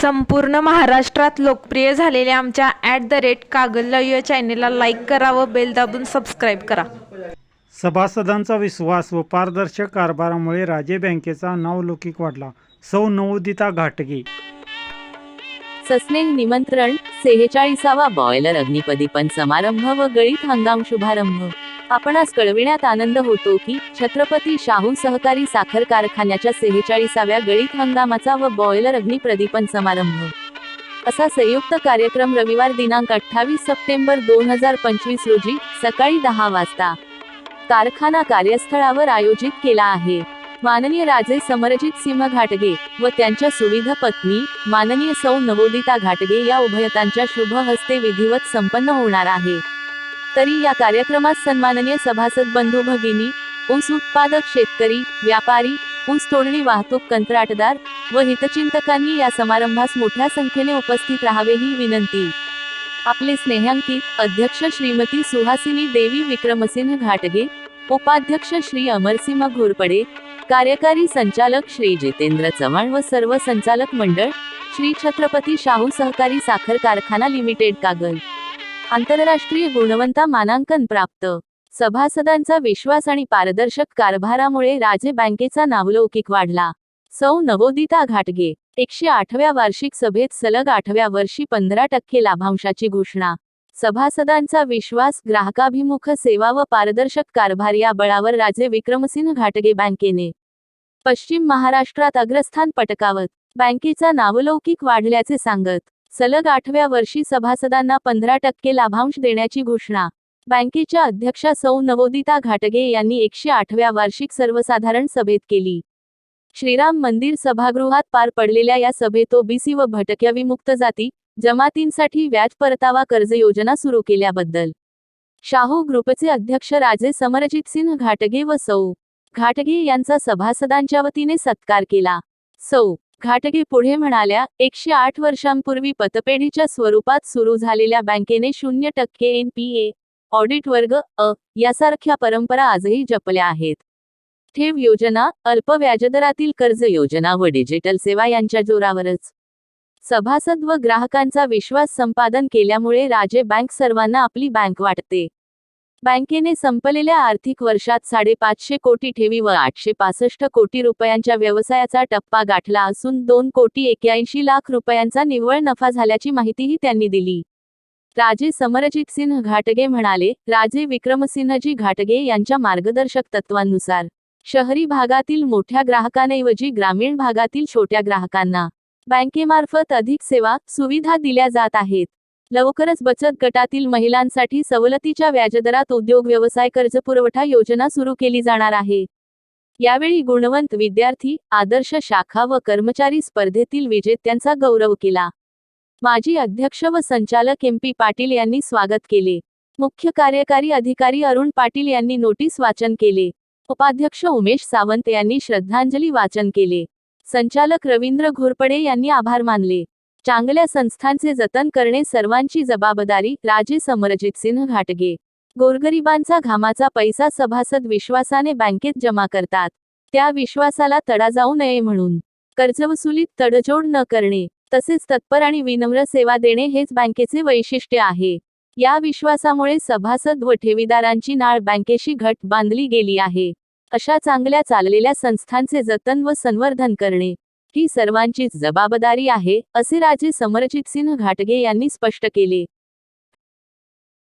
संपूर्ण महाराष्ट्रात लोकप्रिय झालेल्या आमच्या ॲट द रेट कागल या चॅनेलला लाईक करा व बेल दाबून सबस्क्राईब करा. सभासदांचा विश्वास व पारदर्शक कारभारामुळे राजे बँकेचा नावलौकिक वाढला. सौ नवोदिता घाटगे. सस्नेह निमंत्रण सेहेचाळीसावा बॉयलर अग्निपदीपन समारंभ व गळीत हंगाम शुभारंभ. आपणास कळविण्यात आनंद होतो की छत्रपती शाहू सहकारी साखर कारखान्याच्या सेहेचाळीसाव्या गळीत हंगामाचा व बॉयलर अग्निप्रदीपन समारंभ. असा संयुक्त कार्यक्रम रविवार दिनांक अठ्ठावीस सप्टेंबर दोन हजार पंचवीस रोजी सकाळी दहा वाजता कारखाना कार्यस्थळावर आयोजित केला आहे. माननीय राजे समरजित सिंह घाटगे व त्यांच्या सुविध पत्नी माननीय सौ नवोदिता घाटगे या उभयतांच्या शुभ हस्ते विधिवत संपन्न होणार आहे. तरी या कार्यक्रमात सन्माननीय सभासद बंधू भगिनी ऊस उत्पादक शेतकरी व्यापारी ऊस तोडणी वाहतूक कंत्राटदार व हितचिंतकांनी या समारंभास मोठ्या संख्येने उपस्थित राहावे ही विनंती. आपले स्नेहांकित अध्यक्ष श्रीमती सुहासिनी देवी विक्रमसिंह घाटगे उपाध्यक्ष श्री अमरसिंह घोरपडे कार्यकारी संचालक श्री जितेंद्र चव्हाण व सर्व संचालक मंडळ श्री छत्रपती शाहू सहकारी साखर कारखाना लिमिटेड कागल. आंतरराष्ट्रीय गुणवंता मानांकन प्राप्त. सभासदांचा विश्वास आणि पारदर्शक कारभारामुळे राजे बँकेचा नावलौकिक वाढला. सौ. नवोदिता घाटगे एकशे आठव्या वार्षिक सभेत सलग आठव्या वर्षी पंधरा टक्के लाभांशाची घोषणा. सभासदांचा विश्वास ग्राहकाभिमुख सेवा व पारदर्शक कारभार या बळावर राजे विक्रमसिंह घाटगे बँकेने. पश्चिम महाराष्ट्रात अग्रस्थान पटकावत बँकेचा नावलौकिक वाढल्याचे सांगत. सलग आठव्या वर्षी सभासदांना पंधरा टक्के लाभांश देण्याची घोषणा. बँकेच्या अध्यक्षा सौ नवोदिता घाटगे यांनी एकशे आठव्या वार्षिक सर्वसाधारण सभेत केली. श्रीराम मंदिर सभागृहात पार पडलेल्या या सभेत ओबीसी व भटक्या विमुक्त जाती जमातींसाठी व्याज परतावा कर्ज योजना सुरू केल्याबद्दल. शाहू ग्रुपचे अध्यक्ष राजे समरजित सिंह घाटगे व सौ घाटगे यांचा सभासदांच्या वतीने सत्कार केला. सौ घाटगे पुढे म्हणाल्या एकशे आठ वर्षांपूर्वी पतपेढीच्या स्वरूपात सुरू झालेल्या बँकेने शून्य टक्के एनपीए ऑडिट वर्ग अ यासारख्या परंपरा आजही जपल्या आहेत. ठेव योजना अल्प व्याजदरातील कर्ज योजना व डिजिटल सेवा यांच्या जोरावरच. सभासद व ग्राहकांचा विश्वास संपादन केल्यामुळे राजे बँक सर्वांना आपली बँक वाटते. बँकेने संपलेल्या आर्थिक वर्षात साडेपाचशे कोटी ठेवी व आठशे पासष्ट कोटी रुपयांच्या व्यवसायाचा टप्पा गाठला असून दोन कोटी एक्याऐंशी लाख रुपयांचा निव्वळ नफा झाल्याची माहितीही त्यांनी दिली. राजे समरजित सिंह घाटगे म्हणाले राजे विक्रमसिंहजी घाटगे यांच्या मार्गदर्शक तत्वांनुसार शहरी भागातील मोठ्या ग्राहकांऐवजी ग्रामीण भागातील छोट्या ग्राहकांना बँकेमार्फत अधिक सेवा सुविधा दिल्या जात आहेत. लवकरच बचत गटातील महिलांसाठी सवलतीच्या व्याजदरात उद्योग व्यवसाय कर्ज पुरवठा योजना सुरू केली जाणार आहे. यावेळी गुणवंत विद्यार्थी आदर्श शाखा व कर्मचारी स्पर्धेतील विजेत्यांचा गौरव केला. माजी अध्यक्ष व संचालक एम पी पाटील यांनी स्वागत केले. मुख्य कार्यकारी अधिकारी अरुण पाटील यांनी नोटीस वाचन केले. उपाध्यक्ष उमेश सावंत यांनी श्रद्धांजली वाचन केले. संचालक रवींद्र घोरपडे यांनी आभार मानले. चांगल्या संस्थांचे जतन करणे सर्वांची जबाबदारी राजे समरजित सिंह घाटगे. गोरगरिबांचा घामाचा पैसा सभासद विश्वासाने बँकेत जमा करतात. त्या विश्वासाला तडा जाऊ नये म्हणून. कर्जवसुलीत तडजोड न करणे तसेच तत्पर आणि विनम्र सेवा देणे हेच बँकेचे वैशिष्ट्य आहे. या विश्वासामुळे सभासद व ठेवीदारांची नाळ बँकेशी घट बांधली गेली आहे. अशा चांगल्या चाललेल्या संस्थांचे जतन व संवर्धन करणे. ही सर्वांचीच जबाबदारी आहे असे राजे समरजित सिंह घाटगे यांनी स्पष्ट केले.